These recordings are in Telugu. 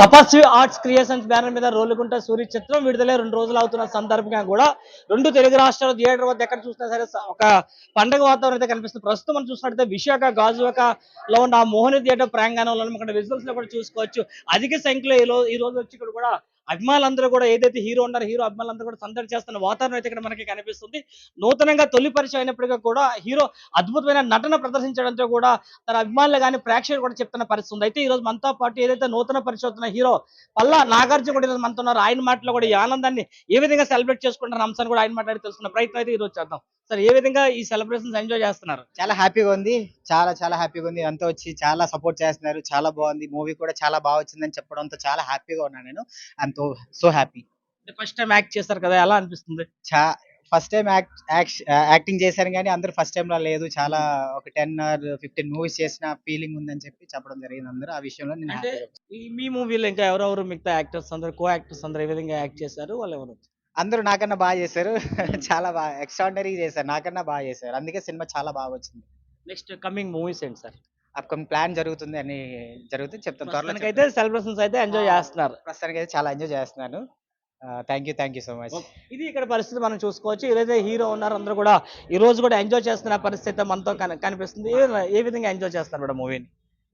తపస్వి ఆర్ట్స్ క్రియేషన్స్ బ్యానర్ మీద రోలుకుంట సూర్య చిత్రం విడుదలై రెండు రోజులు అవుతున్న సందర్భంగా కూడా రెండు తెలుగు రాష్ట్రాల థియేటర్ వద్ద ఎక్కడ చూసినా సరే ఒక పండగ వాతావరణం అయితే కనిపిస్తుంది. ప్రస్తుతం మనం చూసినట్టయితే విశాఖ గాజువాక లో ఉన్న ఆ థియేటర్ ప్రాంగణంలో మనం విజువల్స్లో కూడా చూసుకోవచ్చు. అధిక సంఖ్యలో ఈ రోజు వచ్చి ఇక్కడ కూడా అభిమానులందరూ కూడా ఏదైతే హీరో ఉన్నారో హీరో అభిమానులందరూ కూడా సందడి చేస్తున్న వాతావరణం అయితే ఇక్కడ మనకి కనిపిస్తుంది. నూతనంగా తొలి పరిచయం అయినప్పటికీ కూడా హీరో అద్భుతమైన నటన ప్రదర్శించడంతో కూడా తన అభిమానులు కానీ ప్రేక్షకులు కూడా చెప్తున్న పరిస్థితి అయితే ఈ రోజు మనతో పాటు ఏదైతే నూతన పరిచయం హీరో పల్లా నాగార్జున కూడా ఈరోజు మనతో ఉన్నారు. ఆయన మాటలో కూడా ఈ ఆనందాన్ని ఏ విధంగా సెలబ్రేట్ చేసుకుంటున్న అంశాన్ని కూడా ఆయన మాట్లాడి తెలుసుకున్న ప్రయత్నం అయితే ఈ రోజు చేద్దాం. సార్ ఏ విధంగా ఈ సెలబ్రేషన్స్ ఎంజాయ్ చేస్తున్నారు? చాలా హ్యాపీగా ఉంది. చాలా చాలా హ్యాపీగా ఉంది. అంతా వచ్చి చాలా సపోర్ట్ చేస్తున్నారు. చాలా బాగుంది. మూవీ కూడా చాలా బాగా వచ్చిందని చెప్పడంతో చాలా హ్యాపీగా ఉన్నాను నేను. అంత so happy. First time act చేస్తారు కదా ఎలా అనిపిస్తుంది? చా ఫస్ట్ టైం యాక్టింగ్ చేశాను కానీ అందరూ ఫస్ట్ టైం లా లేదు. చాలా ఒక టెన్ ఆర్ ఫిఫ్టీన్ మూవీస్ చేసిన ఫీలింగ్ ఉందని చెప్పి చెప్పడం జరిగింది అందరూ. ఆ విషయంలో నేను మీ మూవీలో ఇంకా ఎవరెవరు మిగతా యాక్టర్స్ అందరు కో యాక్టర్స్ అందరు ఏ విధంగా యాక్ట్ చేశారు? వాళ్ళు ఎవరు? అందరూ నాకన్నా బాగా చేశారు. చాలా బాగా ఎక్స్ట్రాడినరీ చేశారు. నాకన్నా బాగా చేశారు. అందుకే సినిమా చాలా బాగా వచ్చింది. నెక్స్ట్ కమింగ్ మూవీస్ ఏంటి సార్? అప్కమింగ్ ప్లాన్ జరుగుతుంది అని జరుగుతుంది చెప్తాను. త్వరలో. అయితే సెలబ్రేషన్స్ అయితే ఎంజాయ్ చేస్తున్నారు. ప్రస్తుతానికి అయితే చాలా ఎంజాయ్ చేస్తున్నాను. Thank you thank you so much. ఇది ఇక్కడ పరిస్థితి మనం చూసుకోవచ్చు. ఏదైతే హీరో ఉన్నారో అందరూ కూడా ఈ రోజు కూడా ఎంజాయ్ చేస్తున్న పరిస్థితి మనతో కన- కనిపిస్తుంది. ఏ- ఏ విధంగా ఎంజాయ్ చేస్తున్నారు కూడా మూవీని?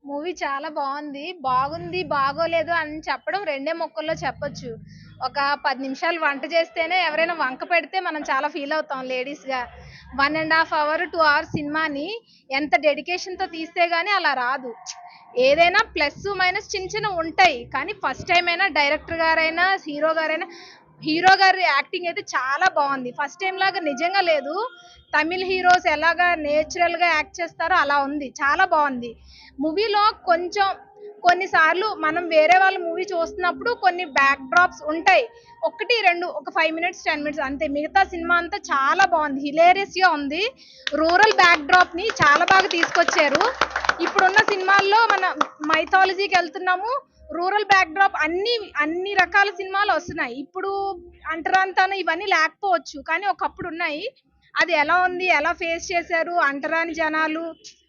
మూవీ చాలా బాగుంది. బాగుంది బాగోలేదు అని చెప్పడం రెండే మొక్కల్లో చెప్పొచ్చు. ఒక పది నిమిషాలు వంట చేస్తేనే ఎవరైనా వంక పెడితే మనం చాలా ఫీల్ అవుతాం లేడీస్గా one and half hour two hours సినిమాని ఎంత డెడికేషన్తో తీస్తే కానీ అలా రాదు. ఏదైనా ప్లస్ మైనస్ చిన్న చిన్న ఉంటాయి. కానీ ఫస్ట్ టైం అయినా డైరెక్టర్ గారైనా హీరో గారైనా హీరో గారి యాక్టింగ్ అయితే చాలా బాగుంది. ఫస్ట్ టైం లాగా నిజంగా లేదు. తమిళ్ హీరోస్ ఎలాగా నేచురల్గా యాక్ట్ చేస్తారో అలా ఉంది. చాలా బాగుంది. మూవీలో కొంచెం కొన్నిసార్లు మనం వేరే వాళ్ళ మూవీ చూస్తున్నప్పుడు కొన్ని బ్యాక్ డ్రాప్స్ ఉంటాయి. ఒకటి రెండు ఒక ఫైవ్ మినిట్స్ టెన్ మినిట్స్ అంతే. మిగతా సినిమా అంతా చాలా బాగుంది. హిలేరియస్గా ఉంది. రూరల్ బ్యాక్ డ్రాప్ని చాలా బాగా తీసుకొచ్చారు. ఇప్పుడున్న సినిమాల్లో మన మైథాలజీకి వెళ్తున్నాము. రూరల్ బ్యాక్ డ్రాప్ అన్ని అన్ని రకాల సినిమాలు వస్తున్నాయి. ఇప్పుడు అంటరాంతనం ఇవన్నీ లేకపోవచ్చు. కానీ ఒకప్పుడు ఉన్నాయి. అది ఎలా ఉంది? ఎలా ఫేస్ చేశారు? అంటరాని జనాలు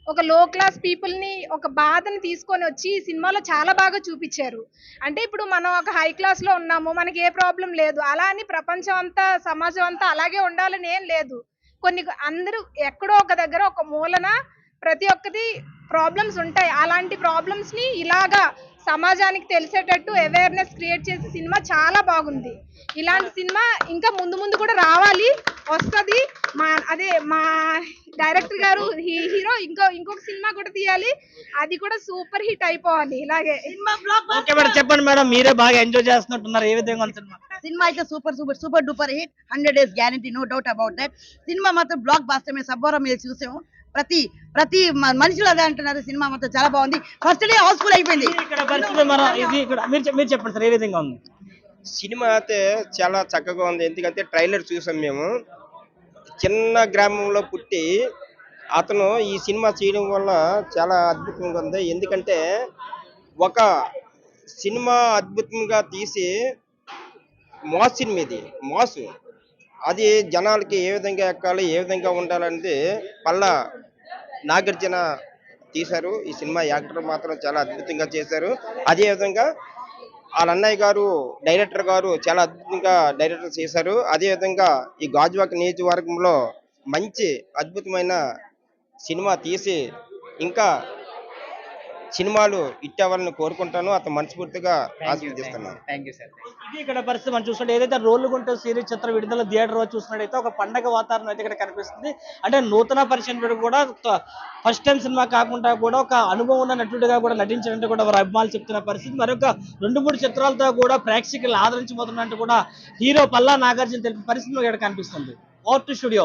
ఒక లో క్లాస్ పీపుల్ని ఒక బాధని తీసుకొని వచ్చి ఈ సినిమాలో చాలా బాగా చూపించారు. అంటే ఇప్పుడు మనం ఒక హై క్లాస్లో ఉన్నాము మనకి ఏ ప్రాబ్లం లేదు. అలా అని ప్రపంచం అంతా సమాజం అంతా అలాగే ఉండాలని ఏం లేదు. కొన్ని అందరూ ఎక్కడో ఒక దగ్గర ఒక మూలన ప్రతి ఒక్కటి ప్రాబ్లమ్స్ ఉంటాయి. అలాంటి ప్రాబ్లమ్స్ని ఇలాగా సమాజానికి తెలిసేటట్టు అవేర్నెస్ క్రియేట్ చేసే సినిమా చాలా బాగుంది. ఇలాంటి సినిమా ఇంకా ముందు ముందు కూడా రావాలి. వస్తుంది. మా అదే మా డైరెక్టర్ గారు హీ- హీరో ఇంకో ఇంకొక సినిమా కూడా తీయాలి. అది కూడా సూపర్ హిట్ అయిపోవాలి ఇలాగే. చెప్పండి మేడం మీరే బాగా ఎంజాయ్ చేస్తున్నట్టున్నారు ఏ విధంగా సినిమా? సినిమా అయితే super super super duper hit hundred days guarantee no doubt about that cinema మాత్రం బ్లాక్ బాస్టర్ మేము సబ్బోరం మీద చూసాము. ప్రతి ప్రతి మ- మనుషులు అదే అంటున్నారు సినిమా మాత్రం చాలా బాగుంది. ఫస్ట్ డే హౌస్ఫుల్ అయిపోయింది. ఇక్కడ పరిస్థితి మన ఇది ఇక్కడ మీరు చెప్- మీరు చెప్పండి సార్ ఏ విధంగా ఉంది? సినిమా అయితే చాలా చక్కగా ఉంది ఎందుకంటే ట్రైలర్ చూసాం మేము. చిన్న గ్రామంలో పుట్టి అతను ఈ సినిమా చేయడం వల్ల చాలా అద్భుతంగా ఉంది. ఎందుకంటే ఒక సినిమా అద్భుతంగా తీసి మోస్ సినిమా ఇది మోసు. అది జనాలకి ఏ విధంగా ఎక్కాలి ఏ విధంగా ఉండాలనేది పల్లా నాగార్జున తీశారు. ఈ సినిమా యాక్టర్ మాత్రం చాలా అద్భుతంగా చేశారు. అదే విధంగా వాళ్ళ అన్నయ్య గారు డైరెక్టర్ గారు చాలా అద్భుతంగా డైరెక్టర్ చేశారు. అదే విధంగా ఈ గాజువాక నియోజకవర్గంలో మంచి అద్భుతమైన సినిమా తీసి ఇంకా సినిమాలు హిట్ అవ్వాలని కోరుకుంటాను. అతను మనస్ఫూర్తిగా ఆశీర్వదిస్తున్నాను. ఇక్కడ పరిస్థితి మనం చూస్తుంటే ఏదైతే రోల్లుగుంట సిరీస్ చిత్ర విడుదల థియేటర్ చూసినట్టయితే ఒక పండగ వాతావరణం అయితే ఇక్కడ కనిపిస్తుంది. అంటే నూతన పరిచయం కూడా ఫస్ట్ టైం సినిమా కాకుండా కూడా ఒక అనుభవం ఉన్న నటుడిగా కూడా నటించినట్టు కూడా వారు అభిమానులు చెప్తున్న పరిస్థితి. మరొక రెండు మూడు చిత్రాలతో కూడా ప్రేక్షకులు ఆదరించబోతున్నట్టు కూడా హీరో పల్లా నాగార్జున తెలిపిన పరిస్థితి ఇక్కడ కనిపిస్తుంది. Out to studio